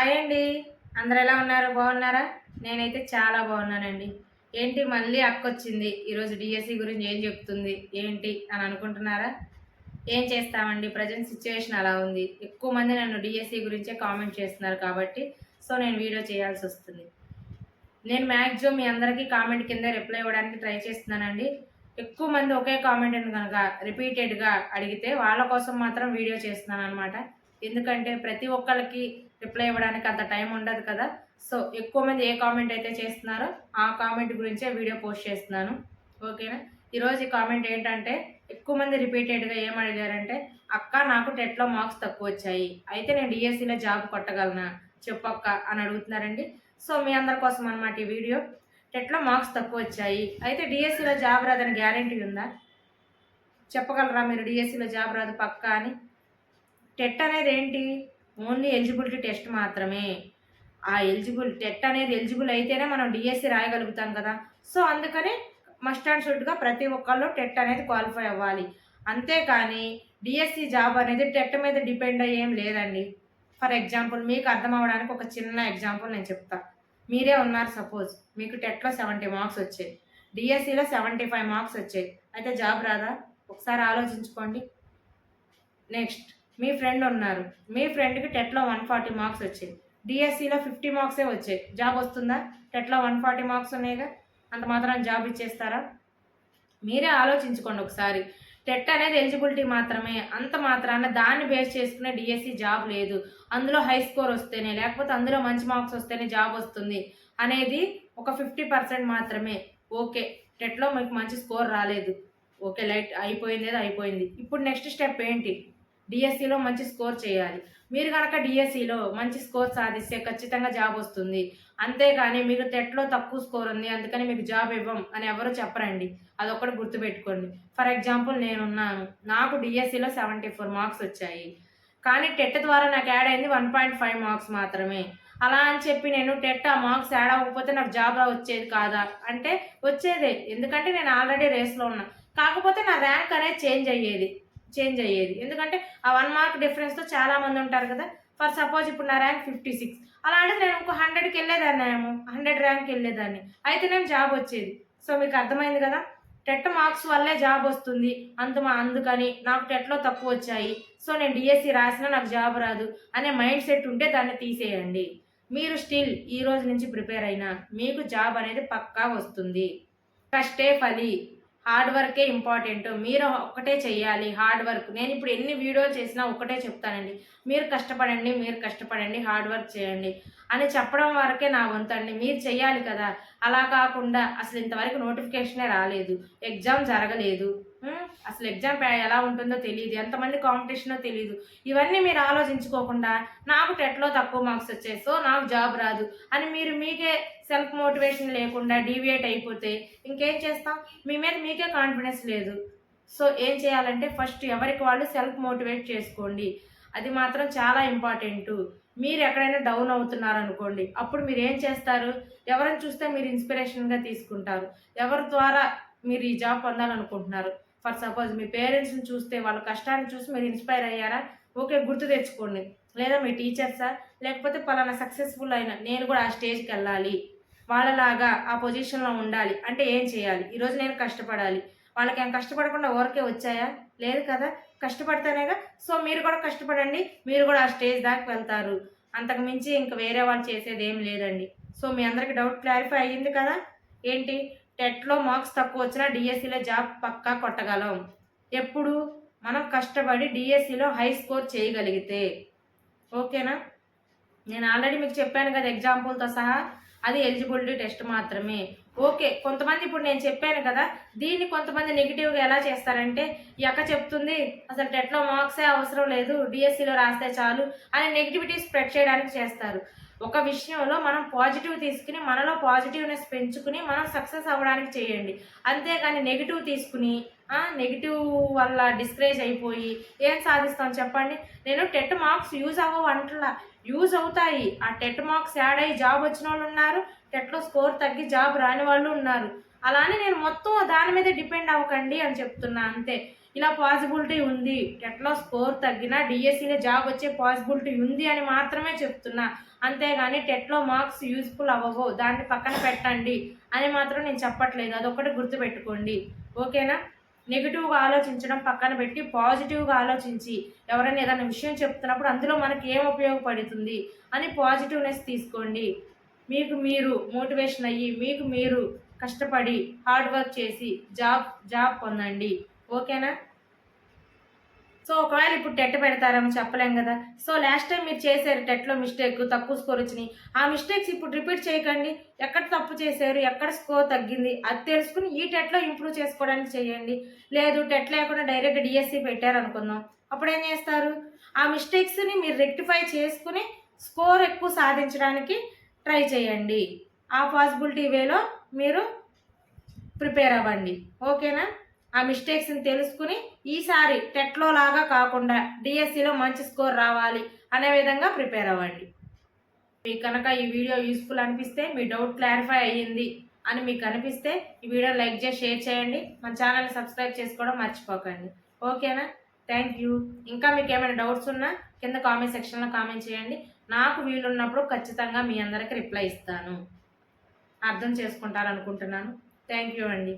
Hi అండి. అందరు ఎలా ఉన్నారు? బాగున్నారా? నేనైతే చాలా బాగున్నానండి. ఏంటి మళ్ళీ అక్క వచ్చింది. ఈరోజు డిఎస్సి గురించి ఏం చెప్తుంది? ఏంటి అని అనుకుంటున్నారా? ఏం చేస్తామండి? ప్రజెంట్ సిచ్యువేషన్ అలా ఉంది. ఎక్కువ మంది నన్ను డిఎస్సి గురించే కామెంట్ చేస్తున్నారు కాబట్టి సో నేను వీడియో చేయాల్సి వస్తుంది. నేను మ్యాక్సిమం మీ అందరికీ కామెంట్ కింద రిప్లై ఇవ్వడానికి ట్రై చేస్తున్నానండి. ఎక్కువ మంది ఒకే కామెంట్ కనుక రిపీటెడ్గా అడిగితే వాళ్ళ కోసం మాత్రం వీడియో చేస్తున్నాను అనమాట ఎందుకంటే ప్రతి ఒక్కరికి రిప్లై ఇవ్వడానికి అంత టైం ఉండదు కదా. సో ఎక్కువ మంది ఏ కామెంట్ అయితే చేస్తున్నారో ఆ కామెంట్ గురించే వీడియో పోస్ట్ చేస్తున్నాను. ఓకేనా? ఈరోజు ఈ కామెంట్ ఏంటంటే ఎక్కువ మంది రిపీటెడ్గా ఏం అడిగారంటే అక్క నాకు టెట్లో మార్క్స్ తక్కువ వచ్చాయి. అయితే నేను డిఎస్సిలో జాబ్ కొట్టగలనా? చెప్పక్క అని అడుగుతున్నారండి. సో మీ అందరి కోసం అనమాట ఈ వీడియో. టెట్లో మార్క్స్ తక్కువ వచ్చాయి. అయితే డిఎస్సిలో జాబ్ రాదని గ్యారంటీ ఉందా? చెప్పగలరా మీరు డిఎస్సిలో జాబ్ రాదు పక్కా అని. టెట్ అనేది ఏంటి? ఓన్లీ ఎలిజిబిలిటీ టెస్ట్ మాత్రమే. ఆ ఎలిజిబుల్ టెట్ అనేది ఎలిజిబుల్ అయితేనే మనం డిఎస్సి రాయగలుగుతాం కదా. సో అందుకని మస్ట్ అండ్ షుడ్గా ప్రతి ఒక్కళ్ళు టెట్ అనేది క్వాలిఫై అవ్వాలి. అంతేకాని డిఎస్సి జాబ్ అనేది టెట్ మీద డిపెండ్ అయ్యేం లేదండి. ఫర్ ఎగ్జాంపుల్ మీకు అర్థం అవ్వడానికి ఒక చిన్న ఎగ్జాంపుల్ నేను చెప్తా. మీరే ఉన్నారు సపోజ్ మీకు టెట్లో సెవెంటీ మార్క్స్ వచ్చాయి. డిఎస్సిలో సెవెంటీ ఫైవ్ మార్క్స్ వచ్చాయి. అయితే జాబ్ రాదా? ఒకసారి ఆలోచించుకోండి. నెక్స్ట్. మీ ఫ్రెండ్ ఉన్నారు. మీ ఫ్రెండ్కి టెట్లో వన్ ఫార్టీ మార్క్స్ వచ్చాయి. డిఎస్సిలో ఫిఫ్టీ మార్క్సే వచ్చాయి. జాబ్ వస్తుందా? టెట్లో వన్ ఫార్టీ మార్క్స్ ఉన్నాయిగా? అంత మాత్రం జాబ్ ఇచ్చేస్తారా? మీరే ఆలోచించుకోండి ఒకసారి. టెట్ అనేది ఎలిజిబిలిటీ మాత్రమే. అంత మాత్రాన దాన్ని బేస్ చేసుకునే డిఎస్సి జాబ్ లేదు. అందులో హై స్కోర్ వస్తేనే లేకపోతే అందులో మంచి మార్క్స్ వస్తేనే జాబ్ వస్తుంది అనేది ఒక ఫిఫ్టీ పర్సెంట్ మాత్రమే. ఓకే టెట్లో మీకు మంచి స్కోర్ రాలేదు. ఓకే లైట్ అయిపోయింది అయిపోయింది. ఇప్పుడు నెక్స్ట్ స్టెప్ ఏంటి? డిఎస్సిలో మంచి స్కోర్ చేయాలి. మీరు కనుక డిఎస్సిలో మంచి స్కోర్ సాధిస్తే ఖచ్చితంగా జాబ్ వస్తుంది. అంతేగాని మీరు టెట్లో తక్కువ స్కోర్ ఉంది అందుకని మీకు జాబ్ ఇవ్వం అని ఎవరు చెప్పరండి. అదొకటి గుర్తుపెట్టుకోండి. ఫర్ ఎగ్జాంపుల్ నేనున్నాను నాకు డిఎస్సిలో సెవెంటీ ఫోర్ మార్క్స్ వచ్చాయి. కానీ టెట్ ద్వారా నాకు యాడ్ అయింది వన్ పాయింట్ ఫైవ్ మార్క్స్ మాత్రమే. అలా అని చెప్పి నేను టెట్ ఆ మార్క్స్ యాడ్ అవ్వకపోతే నాకు జాబ్ వచ్చేది కాదా? అంటే వచ్చేదే. ఎందుకంటే నేను ఆల్రెడీ రేస్లో ఉన్నా. కాకపోతే నా ర్యాంక్ అనేది చేంజ్ అయ్యేది. చేంజ్ అయ్యేది. ఎందుకంటే ఆ వన్ మార్క్ డిఫరెన్స్తో చాలామంది ఉంటారు కదా. ఫర్ సపోజ్ ఇప్పుడు నా ర్యాంక్ ఫిఫ్టీ సిక్స్ అలాంటిది నేను ఇంకో హండ్రెడ్కి వెళ్ళేదాన్ని ఏమో. హండ్రెడ్ ర్యాంక్ వెళ్ళేదాన్ని. అయితే నేను జాబ్ వచ్చేది. సో మీకు అర్థమైంది కదా? టెట్ మార్క్స్ వల్లే జాబ్ వస్తుంది. అంత అందుకని నాకు టెట్లో తక్కువ వచ్చాయి. సో నేను డిఎస్సి రాసినా నాకు జాబ్ రాదు అనే మైండ్ సెట్ ఉంటే దాన్ని తీసేయండి. మీరు స్టిల్ ఈ రోజు నుంచి ప్రిపేర్ అయినా మీకు జాబ్ అనేది పక్కా వస్తుంది. కష్టే ఫలి. హార్డ్ వర్కే ఇంపార్టెంట్. మీరు ఒక్కటే చేయాలి హార్డ్ వర్క్. నేను ఇప్పుడు ఎన్ని వీడియోలు చేసినా ఒకటే చెప్తానండి. మీరు కష్టపడండి మీరు కష్టపడండి హార్డ్ వర్క్ చేయండి అని చెప్పడం వరకే నా వంతు అండి. మీరు చేయాలి కదా. అలా కాకుండా అసలు ఇంతవరకు నోటిఫికేషనే రాలేదు. ఎగ్జామ్ జరగలేదు. అసలు ఎగ్జామ్ ఎలా ఉంటుందో తెలియదు ఎంతమంది కాంపిటీషనో తెలియదు ఇవన్నీ మీరు ఆలోచించుకోకుండా నాకు టెట్లో తక్కువ మార్క్స్ వచ్చాయి సో నాకు జాబ్ రాదు అని మీరు మీకే సెల్ఫ్ మోటివేషన్ లేకుండా డీవియేట్ అయిపోతే ఇంకేం చేస్తాం? మీ మీద మీకే కాన్ఫిడెన్స్ లేదు. సో ఏం చేయాలంటే ఫస్ట్ ఎవరికి వాళ్ళు సెల్ఫ్ మోటివేట్ చేసుకోండి. అది మాత్రం చాలా ఇంపార్టెంట్ మీరు ఎక్కడైనా డౌన్ అవుతున్నారు అనుకోండి అప్పుడు మీరు ఏం చేస్తారు? ఎవరిని చూస్తే మీరు ఇన్స్పిరేషన్గా తీసుకుంటారు. ఎవరి ద్వారా మీరు ఈ జాబ్ పొందాలనుకుంటున్నారు? ఫర్ సపోజ్ మీ పేరెంట్స్ని చూస్తే వాళ్ళ కష్టాన్ని చూసి మీరు ఇన్స్పైర్ అయ్యారా? ఓకే గుర్తు తెచ్చుకోండి. లేదా మీ టీచర్సా? లేకపోతే పలానా సక్సెస్ఫుల్ అయిన నేను కూడా ఆ స్టేజ్కి వెళ్ళాలి. వాళ్ళలాగా ఆ పొజిషన్లో ఉండాలి. అంటే ఏం చేయాలి? ఈరోజు నేను కష్టపడాలి. వాళ్ళకి ఏం కష్టపడకుండా ఊరికే వచ్చాయా? లేదు కదా? కష్టపడితేనేగా సో మీరు కూడా కష్టపడండి. మీరు కూడా ఆ స్టేజ్ దాకా వెళ్తారు. అంతకు మించి ఇంకా వేరే వాళ్ళు చేసేది ఏం లేదండి. సో మీ అందరికి డౌట్ క్లారిఫై అయ్యింది కదా? ఏంటి? టెట్లో మార్క్స్ తక్కువ వచ్చినా డిఎస్సిలో జాబ్ పక్కా కొట్టగలం. ఎప్పుడు? మనం కష్టపడి డిఎస్సిలో హై స్కోర్ చేయగలిగితే. ఓకేనా? నేను ఆల్రెడీ మీకు చెప్పాను కదా ఎగ్జాంపుల్తో సహా అది ఎలిజిబిలిటీ టెస్ట్ మాత్రమే. ఓకే కొంతమంది ఇప్పుడు నేను చెప్పాను కదా దీన్ని కొంతమంది నెగిటివ్గా ఎలా చేస్తారంటే ఎక్క చెప్తుంది అసలు టెట్లో మార్క్సే అవసరం లేదు డిఎస్సిలో రాస్తే చాలు అని నెగిటివిటీ స్ప్రెడ్ చేయడానికి చేస్తారు. ఒక విషయంలో మనం పాజిటివ్ తీసుకుని మనలో పాజిటివ్నెస్ పెంచుకుని మనం సక్సెస్ అవ్వడానికి చేయండి. అంతేగాని నెగిటివ్ తీసుకుని నెగిటివ్ వల్ల డిస్కరేజ్ అయిపోయి ఏం సాధిస్తాం చెప్పండి? నేను టెట్ మార్క్స్ యూజ్ అవ్వవు అంటున్నా. యూజ్ అవుతాయి. ఆ టెట్ మార్క్స్ యాడ్ అయ్యి జాబ్ వచ్చిన వాళ్ళు ఉన్నారు. టెట్లో స్కోర్ తగ్గి జాబ్ రాని వాళ్ళు ఉన్నారు. అలానే నేను మొత్తం దాని మీద డిపెండ్ అవ్వకండి అని చెప్తున్నా. అంతే. ఇలా పాసిబిలిటీ ఉంది. టెట్లో స్కోర్ తగ్గినా డిఎస్సిలో జాబ్ వచ్చే పాసిబిలిటీ ఉంది అని మాత్రమే చెప్తున్నా. అంతేగాని టెట్లో మార్క్స్ యూస్ఫుల్ అవ్వవు. దాన్ని పక్కన పెట్టండి అని మాత్రం నేను చెప్పట్లేదు. అదొకటి గుర్తుపెట్టుకోండి. ఓకేనా నెగిటివ్గా ఆలోచించడం పక్కన పెట్టి పాజిటివ్గా ఆలోచించి ఎవరైనా ఏదైనా విషయం చెప్తున్నప్పుడు అందులో మనకి ఏం ఉపయోగపడుతుంది అని పాజిటివ్నెస్ తీసుకోండి. మీకు మీరు మోటివేషన్ అయ్యి మీకు మీరు కష్టపడి హార్డ్ వర్క్ చేసి జాబ్ జాబ్ పొందండి. ఓకేనా? సో ఒకవేళ ఇప్పుడు టెట్ పెడతారని చెప్పలేం కదా. సో లాస్ట్ టైం మీరు చేశారు టెట్లో మిస్టేక్ తక్కువ స్కోర్ వచ్చినాయి. ఆ మిస్టేక్స్ ఇప్పుడు రిపీట్ చేయకండి. ఎక్కడ తప్పు చేశారు ఎక్కడ స్కోర్ తగ్గింది అది తెలుసుకుని ఈ టెట్లో ఇంప్రూవ్ చేసుకోవడానికి చేయండి. లేదు టెట్ లేకుండా డైరెక్ట్ డిఎస్సి పెట్టారు అనుకుందాం అప్పుడు ఏం చేస్తారు? ఆ మిస్టేక్స్ని మీరు రెక్టిఫై చేసుకుని స్కోర్ ఎక్కువ సాధించడానికి ట్రై చేయండి. ఆ పాసిబిలిటీ వేలో మీరు ప్రిపేర్ అవ్వండి. ఓకేనా? ఆ మిస్టేక్స్ని తెలుసుకుని ఈసారి టెట్లో లాగా కాకుండా డిఎస్సిలో మంచి స్కోర్ రావాలి అనే విధంగా ప్రిపేర్ అవ్వండి. మీకు కనుక ఈ వీడియో యూస్ఫుల్ అనిపిస్తే మీ డౌట్ క్లారిఫై అయ్యింది అని మీకు అనిపిస్తే ఈ వీడియో లైక్ చేసి షేర్ చేయండి. మన ఛానల్ని సబ్స్క్రైబ్ చేసుకోవడం మర్చిపోకండి. ఓకేనా థ్యాంక్ యూ ఇంకా మీకు ఏమైనా డౌట్స్ ఉన్నా కింద కామెంట్ సెక్షన్లో కామెంట్ చేయండి. నాకు వీలున్నప్పుడు ఖచ్చితంగా మీ అందరికి రిప్లై ఇస్తాను. అర్థం చేసుకుంటారనుకుంటున్నాను. థ్యాంక్ యూ అండి.